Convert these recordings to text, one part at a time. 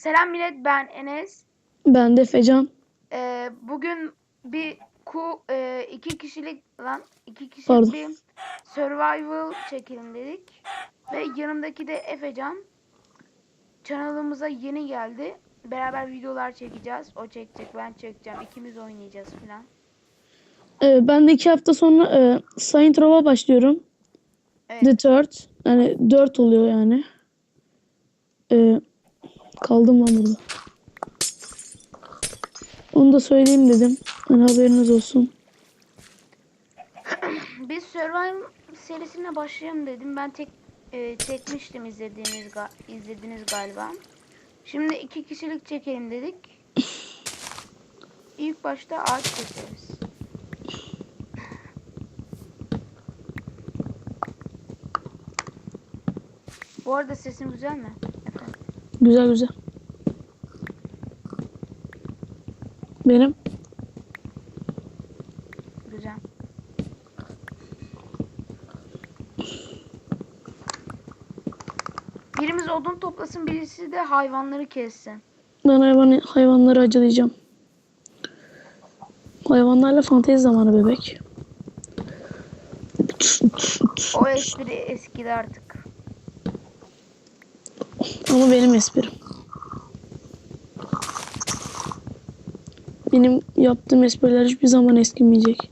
Selam millet ben Enes. Ben de Fecan. Ee, bugün bir ku e, iki kişilik lan iki kişilik Pardon. bir survival çekelim dedik. Ve yanımdaki de Efecan. Kanalımıza yeni geldi. Beraber videolar çekeceğiz. O çekecek, ben çekeceğim. İkimiz oynayacağız filan. Ee, ben de iki hafta sonra e, Saint Row'a başlıyorum. Evet. The Third. Yani dört oluyor yani. Ee, kaldım lan burada. Onu da söyleyeyim dedim. Hani haberiniz olsun. Biz survival serisine başlayalım dedim. Ben tek e, çekmiştim izlediğiniz ga- izlediniz galiba. Şimdi iki kişilik çekelim dedik. İlk başta ağaç keseriz. Bu arada sesim güzel mi? Güzel güzel. Benim. Güzel. Birimiz odun toplasın, birisi de hayvanları kessin. Ben hayvan, hayvanları acılayacağım. Hayvanlarla fantezi zamanı bebek. O espri eskidi artık. Ama benim esprim. Benim yaptığım espriler hiçbir zaman eskimeyecek.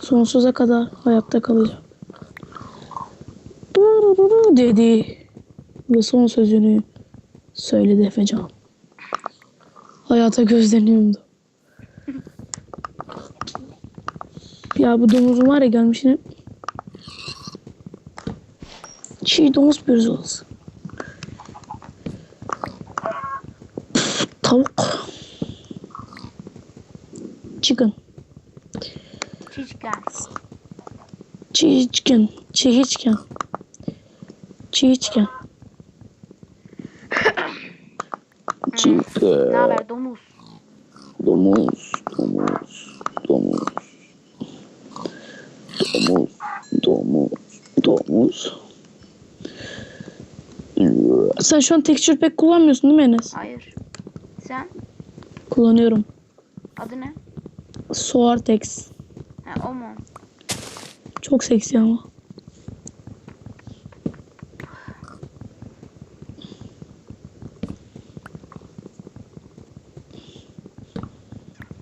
Sonsuza kadar hayatta kalacak. Dedi. Ve son sözünü söyledi Efecan. Hayata gözlerini yumdu. Ya bu domuzun var ya gelmişini. Çiğ domuz pirzolası. Tavuk. Chicken. Chicken. Chicken. Chicken. Chicken. Ne haber domuz? Domuz. Domuz. Domuz. Domuz. Domuz. Domuz. Sen şu an texture pack kullanmıyorsun değil mi Enes? Hayır. Kullanıyorum. Adı ne? Soartex. Ha, o mu? Çok seksi ama.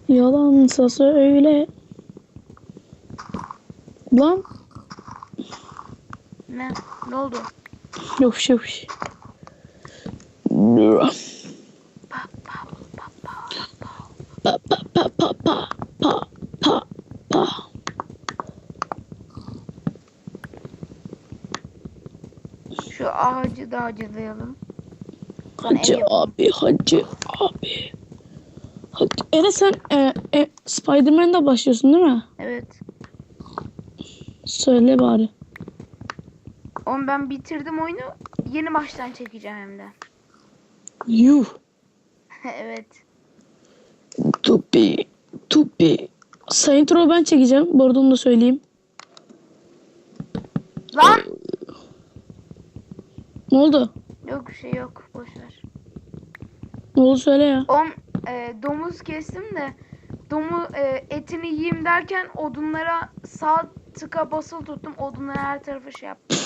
Yalansa söyle. Lan Ne? Ne oldu? yok şey yok şey. Ağacı da acılayalım. Sana ev Hacı abi, hacı abi. Hadi. Enes sen e, e, Spider-Man'de başlıyorsun değil mi? Evet. Söyle bari. Oğlum ben bitirdim oyunu. Yeni baştan çekeceğim hem de. Yuh. evet. Tupi. Tupi. Saint Row ben çekeceğim. Bu arada onu da söyleyeyim. Lan! Ne oldu? Yok bir şey yok. Boş ver. Ne oldu söyle ya. Oğlum e, domuz kestim de domu e, etini yiyeyim derken odunlara sağ tıka basılı tuttum. Odunlara her tarafı şey yaptım.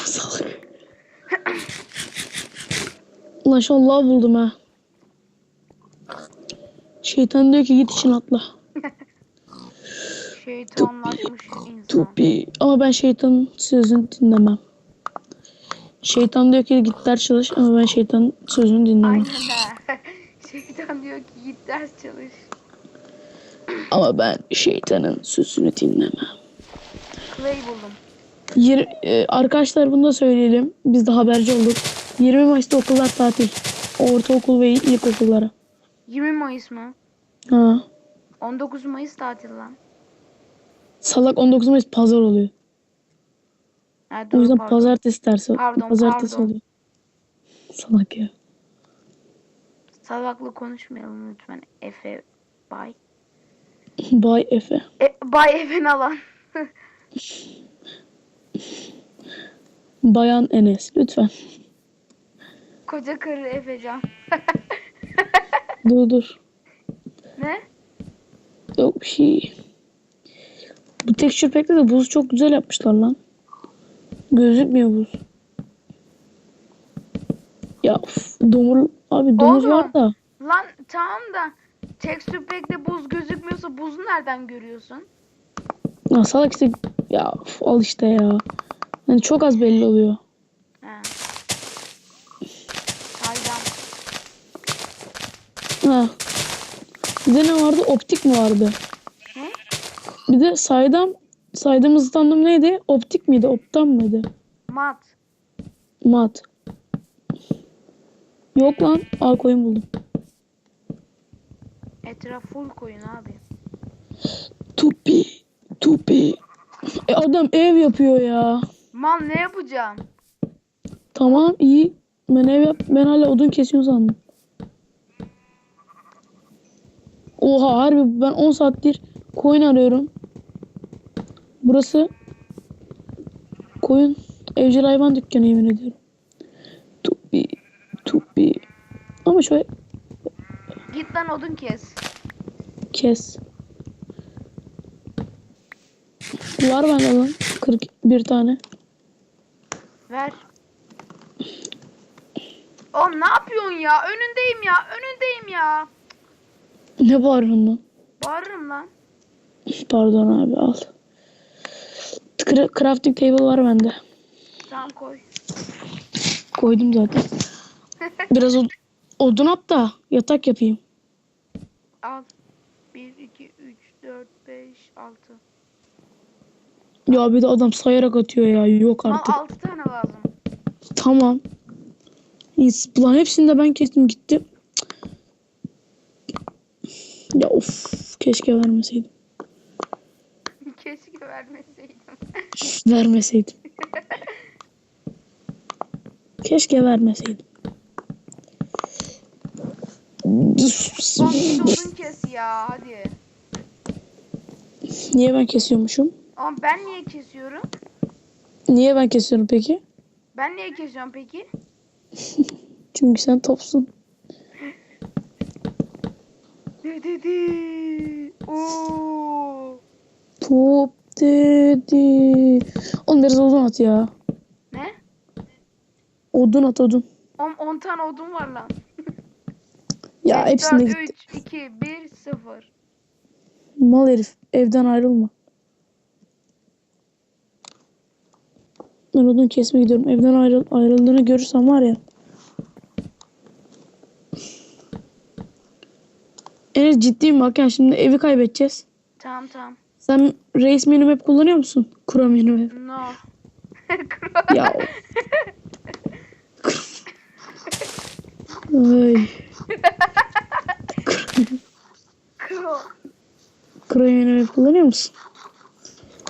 Lav buldum ha. Şeytan diyor ki git için atla. Şeytanlaşmış insan. Tupi. Ama ben şeytanın sözünü dinlemem. Şeytan diyor ki git ders çalış ama ben şeytanın sözünü dinlemem. Aynen ha. Şeytan diyor ki git ders çalış. Ama ben şeytanın sözünü dinlemem. Clay buldum. Yir, e, arkadaşlar bunu da söyleyelim. Biz de haberci olduk. 20 Mayıs'ta okullar tatil. Ortaokul ve ilkokullara. 20 Mayıs mı? Ha. 19 Mayıs tatil lan. Salak 19 Mayıs pazar oluyor. Ha, O yüzden pardon. pazartesi dersi. Pardon, pazartesi pardon. oluyor. Salak ya. Salaklı konuşmayalım lütfen. Efe Bay. Bay Efe. E, Bay Efe Nalan. Bayan Enes lütfen. Koca karı Efecan. Dur dur. Ne? Yok bir şey. Bu texture pack'te de buz çok güzel yapmışlar lan. Gözükmüyor buz. Ya uf, domur abi domuz Oğlum. var da. Lan tamam da texture pack'te buz gözükmüyorsa buzu nereden görüyorsun? Ya salak işte ya uf, al işte ya. Yani çok az belli oluyor. He. Saydam. Ha. Bir de ne vardı? Optik mi vardı? Ne? Bir de saydam saydam ısıtandım neydi? Optik miydi? Optan mıydı? Mat. Mat. Yok lan. Al koyun buldum. Etraf full koyun abi. Tupi. Tupi. E adam ev yapıyor ya. Mal ne yapacağım? Tamam iyi. Ben ev yap. Ben hala odun kesiyorum sandım. Oha harbi ben 10 saattir koyun arıyorum. Burası koyun evcil hayvan dükkanı yemin ediyorum. Tupi. Tupi. Ama şöyle Git lan odun kes. kes. Var bende lan. 41 tane. Ver. Oğlum ne yapıyorsun ya? Önündeyim ya. Önündeyim ya. Ne bağırıyorsun lan? Bağırırım lan. Pardon abi al. Cra- Crafting table var bende. Tamam koy. Koydum zaten. Biraz od- odun at da yatak yapayım. Al. 1, 2, 3, 4, 5, 6. Ya bir de adam sayarak atıyor ya. Yok artık. 6 tane lazım. Tamam. Ulan hepsini de ben kestim gitti. Ya of keşke vermeseydim. Keşke vermeseydim. Vermeseydim. Keşke vermeseydim. Lan git odun kes ya hadi. Niye ben kesiyormuşum? Ama ben niye kesiyorum? Niye ben kesiyorum peki? Ben niye kesiyorum peki? Çünkü sen topsun. Ne dedi? Oo. Top dedi. Oğlum biraz odun at ya. Ne? Odun at odun. 10 tane odun var lan. Ya Beş, hepsinde dört, gitti. 3, 2, 1, 0. Mal herif. Evden ayrılma. Ben odun kesmeye gidiyorum. Evden ayrıl ayrıldığını görürsem var ya. Enes ciddiyim bak yani şimdi evi kaybedeceğiz. Tamam tamam. Sen Reis minimap kullanıyor musun? Kura minimap. No. Ya. Ay. Kro. Kura minimap kullanıyor musun?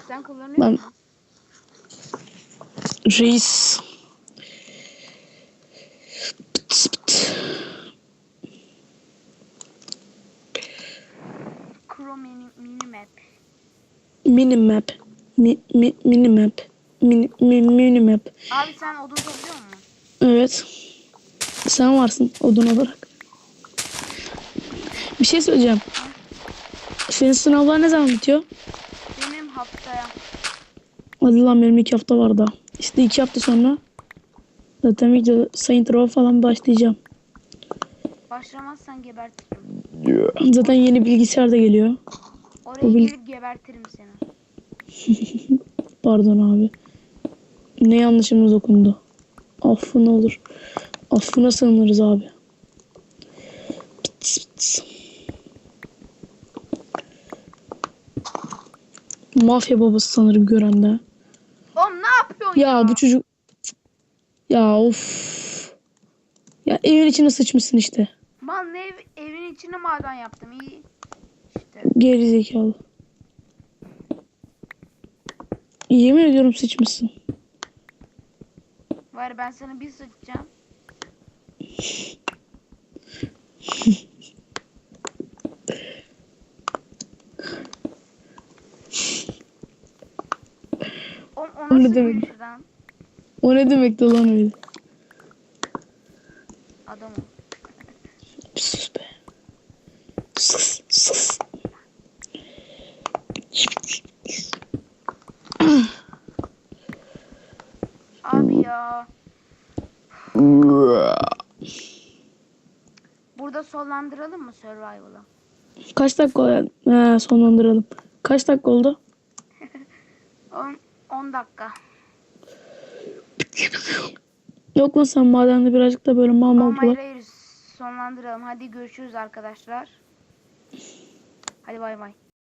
Sen kullanıyor Ben- musun? Reis. Minimap. Mi, mi, minimap. Mini, mi, minimap. Abi sen odun topluyor musun? Evet. Sen varsın odun olarak. Bir şey söyleyeceğim. Senin sınavlar ne zaman bitiyor? Benim haftaya. Hadi lan benim iki hafta var daha. İşte iki hafta sonra zaten video Saint Row falan başlayacağım. Başlamazsan gebertirim. Zaten yeni bilgisayar da geliyor. Oraya bil- gelip gebertirim seni. Pardon abi. Ne yanlışımız okundu. Affı ne olur. Affına sığınırız abi. Pıts. Mafya babası sanırım görende. Oğlum ne yapıyorsun ya? Ya bu çocuk... Ya of. Ya evin içine sıçmışsın işte. Ne ev, evin içine maden yaptım iyi. Geri zekalı. Yemin ediyorum sıçmışsın. Var ben sana bir sıçacağım. O O ne demek? şuradan? O ne demekti lan öyle? Adam o. Sus be. Abi ya. Burada sonlandıralım mı Survival'ı? Kaç dakika oldu? He, sonlandıralım. Kaç dakika oldu? 10, 10 dakika. Yok mu sen madende birazcık da böyle mal mal Ama hayır hayır sonlandıralım. Hadi görüşürüz arkadaşlar. Hadi bay bay.